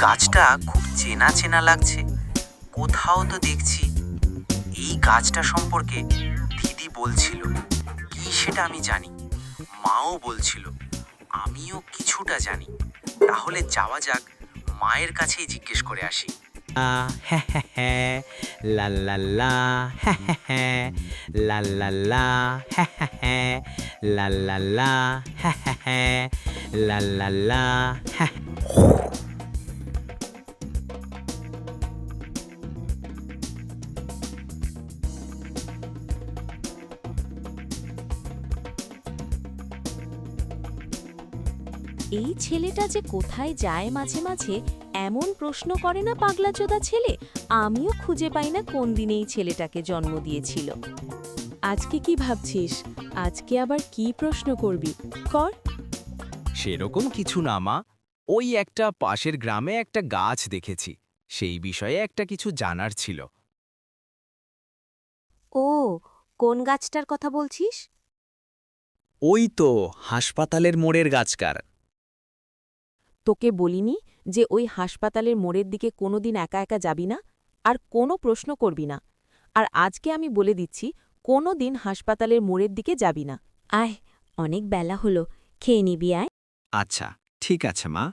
গাছটা খুব চেনা চেনা লাগছে। কোথাও তো দেখছি এই গাছটা সম্পর্কে দিদি বলছিল। কি সেটা আমি জানি। মাও বলছিল, আমিও কিছুটা জানি। তাহলে যাওয়া যাক, মায়ের কাছেই জিজ্ঞেস করে আসি। লা এই ছেলেটা যে কোথায় যায় মাঝে মাঝে এমন প্রশ্ন করে না পাগলাচোদা ছেলে? আমিও খুঁজে পাই না কোন দিনে এই ছেলেটাকে জন্ম দিয়েছিল। আজকে কি ভাবছিস? আজকে আবার কি প্রশ্ন করবি? কর। সেরকম কিছু না মা। ওই একটা পাশের গ্রামে একটা গাছ দেখেছি। সেই বিষয়ে একটা কিছু জানার ছিল। ও কোন গাছটার কথা বলছিস? ওই তো হাসপাতালের মোড়ের গাছকার। তোকে বলিনি যে ওই হাসপাতালের মোড়ের দিকে কোনোদিন একা একা যাবি না? আর কোনো প্রশ্ন করবি না। আর আজকে আমি বলে দিচ্ছি কোনো দিন হাসপাতালের মোড়ের দিকে যাবি না। আয় অনেক বেলা হলো। খেয়ে নিবি আয়। আচ্ছা ঠিক আছে মা।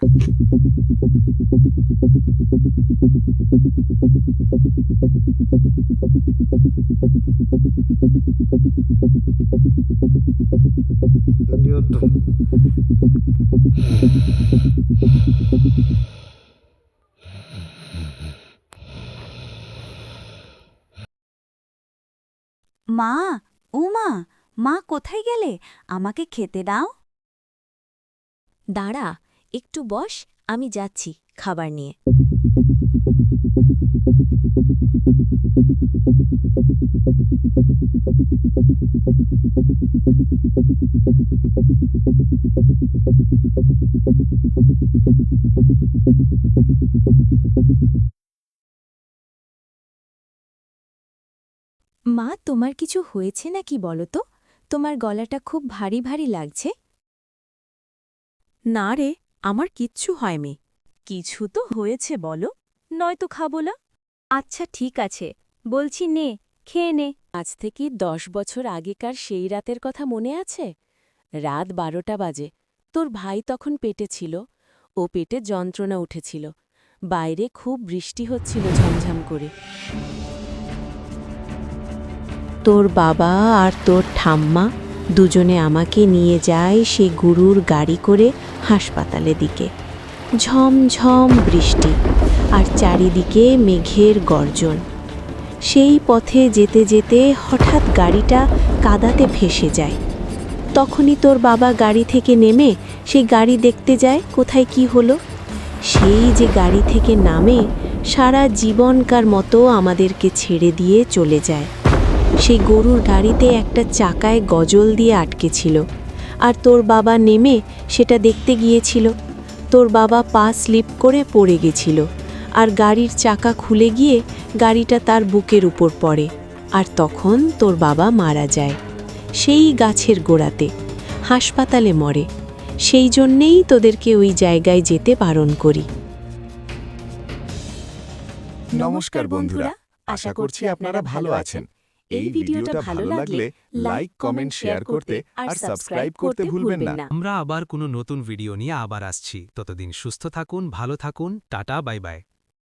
মা উমা মা কোথায় গেলে? আমাকে খেতে দাও। দাঁড়া একটু বস, আমি যাচ্ছি খাবার নিয়ে। মা, তোমার কিছু হয়েছে নাকি বলো তো? তোমার গলাটা খুব ভারী ভারী লাগছে। না রে আমার কিচ্ছু হয়নি। কিছু তো হয়েছে বলো। নয়তো খাব না। আচ্ছা ঠিক আছে। বলছি নে, খেয়ে নে। আজ থেকে দশ বছর আগেকার সেই রাতের কথা মনে আছে? রাত বারোটা বাজে। তোর ভাই তখন পেটে ছিল। ও পেটে যন্ত্রণা উঠেছিল। বাইরে খুব বৃষ্টি হচ্ছিল ঝমঝম করে। তোর বাবা আর তোর ঠাম্মা দুজনে আমাকে নিয়ে যায় সে গুরুর গাড়ি করে হাসপাতালে দিকে। ঝমঝম বৃষ্টি আর চারিদিকে মেঘের গর্জন। সেই পথে যেতে যেতে হঠাৎ গাড়িটা কাদাতে ভেসে যায়। তখনই তোর বাবা গাড়ি থেকে নেমে সেই গাড়ি দেখতে যায় কোথায় কি হলো। সেই যে গাড়ি থেকে নামে সারা জীবনকার মতো আমাদেরকে ছেড়ে দিয়ে চলে যায়। সেই গরুর গাড়িতে একটা চাকায় গজল দিয়ে আটকে ছিল আর তোর বাবা নেমে সেটা দেখতে গিয়েছিল। তোর বাবা পা স্লিপ করে পড়ে গেছিল। আর গাড়ির চাকা খুলে গিয়ে গাড়িটা তার বুকের উপর পড়ে। আর তখন তোর বাবা মারা যায়। সেই গাছের গোড়াতে। হাসপাতালে মরে। সেই জন্যেই তোদেরকে ওই জায়গায় যেতে বারণ করি। নমস্কার বন্ধুরা। আশা করছি আপনারা ভালো আছেন। এই ভিডিওটা ভালো লাগলে লাইক কমেন্ট শেয়ার করতে আর সাবস্ক্রাইব করতে ভুলবেন না। আমরা আবার কোনো নতুন ভিডিও নিয়ে আবার আসছি। ততদিন সুস্থ থাকুন ভালো থাকুন টাটা বাই বাই